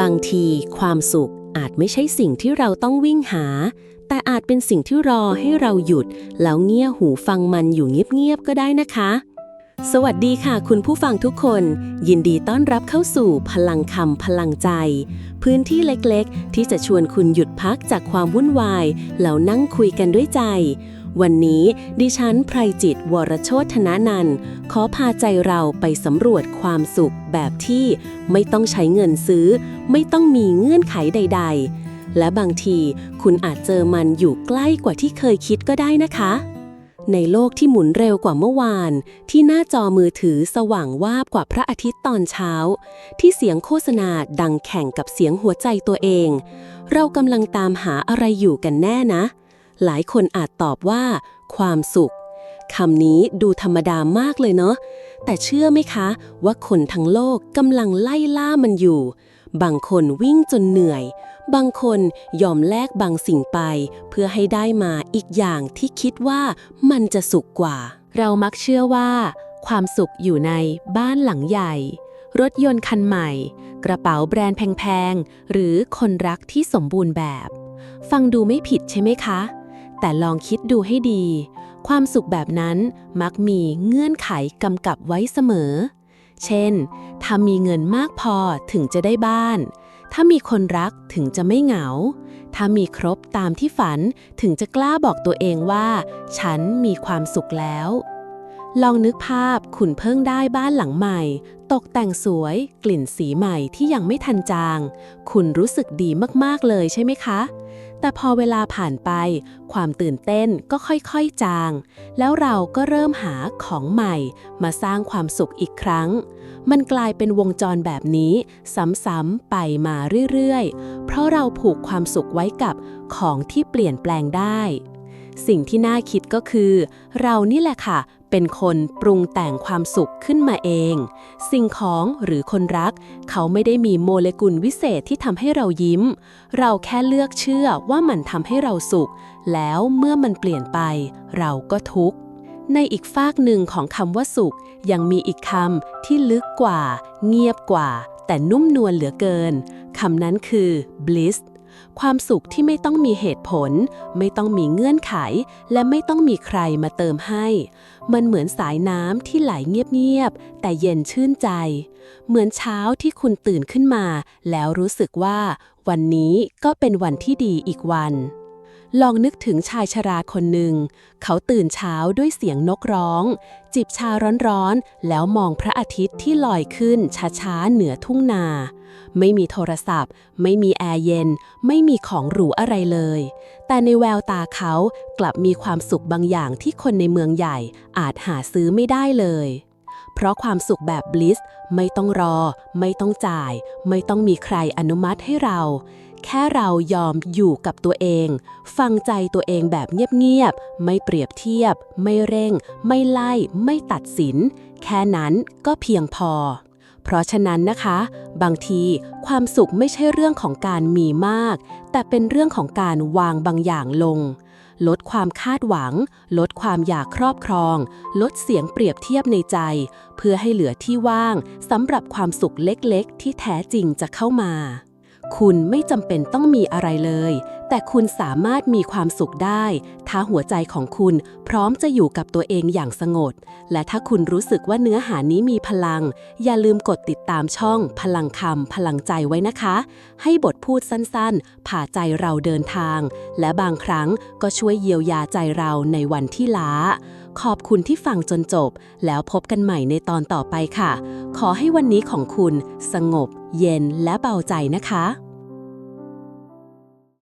บางทีความสุขอาจไม่ใช่สิ่งที่เราต้องวิ่งหา แต่อาจเป็นสิ่งที่รอให้เราหยุด แล้วเงี่ยหูฟังมันอยู่เงียบๆก็ได้นะคะ สวัสดีค่ะ คุณผู้ฟังทุกคน ยินดีต้อนรับเข้าสู่พลังคำพลังใจ พื้นที่เล็กๆ ที่จะชวนคุณหยุดพักจากความวุ่นวาย แล้วนั่งคุยกันด้วยใจ วันนี้ดิฉันไพรจิตวรโชธธนานันขอพาใจเราไปสำรวจความสุขแบบที่ไม่ต้องใช้เงินซื้อ ไม่ต้องมีเงื่อนไขใด ๆ และบางทีคุณอาจเจอมันอยู่ใกล้กว่าที่เคยคิดก็ได้นะคะ ในโลกที่หมุนเร็วกว่าเมื่อวาน ที่หน้าจอมือถือสว่างวาบกว่าพระอาทิตย์ตอนเช้า ที่เสียงโฆษณาดังแข่งกับเสียงหัวใจตัวเอง เรากำลังตามหาอะไรอยู่กันแน่นะ หลายคนอาจตอบว่า ความสุขคำนี้ดูธรรมดามากเลยเนาะแต่เชื่อไหมคะว่าคนทั้งโลกกำลังไล่ล่ามันอยู่ บางคนวิ่งจนเหนื่อย บางคนยอมแลกบางสิ่งไป เพื่อให้ได้มาอีกอย่างที่คิดว่ามันจะสุขกว่า เรามักเชื่อว่า ความสุขอยู่ในบ้านหลังใหญ่ รถยนต์คันใหม่ กระเป๋าแบรนด์แพงๆ หรือคนรักที่สมบูรณ์แบบ ฟังดูไม่ผิดใช่ไหมคะ แต่ลองคิดดูให้ดี ความสุขแบบนั้นมักมีเงื่อนไขกำกับไว้เสมอ เช่น ถ้ามีเงินมากพอถึงจะได้บ้าน ถ้ามีคนรักถึงจะไม่เหงา ถ้ามีครบตามที่ฝันถึงจะกล้าบอกตัวเองว่า ฉันมีความสุขแล้ว ลองนึกภาพคุณเพิ่งได้บ้านหลังใหม่ ตกแต่งสวย กลิ่นสีใหม่ที่ยังไม่ทันจาง คุณรู้สึกดีมาก ๆ เลยใช่ไหมคะ แต่พอเวลาผ่านไป ความตื่นเต้นก็ค่อย ๆ จาง แล้วเราก็เริ่มหาของใหม่ มาสร้างความสุขอีกครั้ง มันกลายเป็นวงจรแบบนี้ซ้ำๆไปมาเรื่อย ๆ เพราะเราผูกความสุขไว้กับของที่เปลี่ยนแปลงได้สิ่งที่น่าคิดก็คือ เรานี่แหละค่ะ เป็นคนปรุงแต่งความสุขขึ้นมาเอง สิ่งของหรือคนรัก เขาไม่ได้มีโมเลกุลวิเศษที่ทำให้เรายิ้ม เราแค่เลือกเชื่อว่ามันทำให้เราสุข แล้วเมื่อมันเปลี่ยนไป เราก็ทุกข์ในอีกฟากหนึ่งของคำว่าสุข ยังมีอีกคำที่ลึกกว่า เงียบกว่า แต่นุ่มนวลเหลือเกินคำนั้นคือ bliss ความสุขที่ไม่ต้องมีเหตุผล ไม่ต้องมีเงื่อนไข และไม่ต้องมีใครมาเติมให้ มันเหมือนสายน้ำที่ไหลเงียบๆ แต่เย็นชื่นใจ เหมือนเช้าที่คุณตื่นขึ้นมา แล้วรู้สึกว่า วันนี้ก็เป็นวันที่ดีอีกวัน ลองนึกถึงชายชราคนหนึ่ง เขาตื่นเช้าด้วยเสียงนกร้อง จิบชาร้อนๆ แล้วมองพระอาทิตย์ที่ลอยขึ้นช้าๆ เหนือทุ่งนา ไม่มีโทรศัพท์ ไม่มีแอร์เย็น ไม่มีของหรูอะไรเลย แต่ในแววตาเขากลับมีความสุขบางอย่างที่คนในเมืองใหญ่อาจหาซื้อไม่ได้เลย เพราะความสุขแบบบลิสไม่ต้องรอ ไม่ต้องจ่าย ไม่ต้องมีใครอนุมัติให้เรา แค่เรายอมอยู่กับตัวเอง ฟังใจตัวเองแบบเงียบๆ ไม่เปรียบเทียบ ไม่เร่ง ไม่ไล่ ไม่ตัดสิน แค่นั้นก็เพียงพอ เพราะฉะนั้นนะคะ บางทีความสุขไม่ใช่เรื่องของการมีมาก แต่เป็นเรื่องของการวางบางอย่างลง ลดความคาดหวัง ลดความอยากครอบครอง ลดเสียงเปรียบเทียบในใจ เพื่อให้เหลือที่ว่างสำหรับความสุขเล็กๆ ที่แท้จริงจะเข้ามา คุณไม่จำเป็นต้องมีอะไรเลย แต่คุณสามารถมีความสุขได้ ถ้าหัวใจของคุณพร้อมจะอยู่กับตัวเองอย่างสงบ และถ้าคุณรู้สึกว่าเนื้อหานี้มีพลัง อย่าลืมกดติดตามช่อง พลังคำพลังใจไว้นะคะ ให้บทพูดสั้นๆ ผ่าใจเราเดินทาง และบางครั้งก็ช่วยเยียวยาใจเราในวันที่ล้า ขอบคุณที่ฟังจนจบ แล้วพบกันใหม่ในตอนต่อไปค่ะ ขอให้วันนี้ของคุณสงบ เย็นและเบาใจนะคะ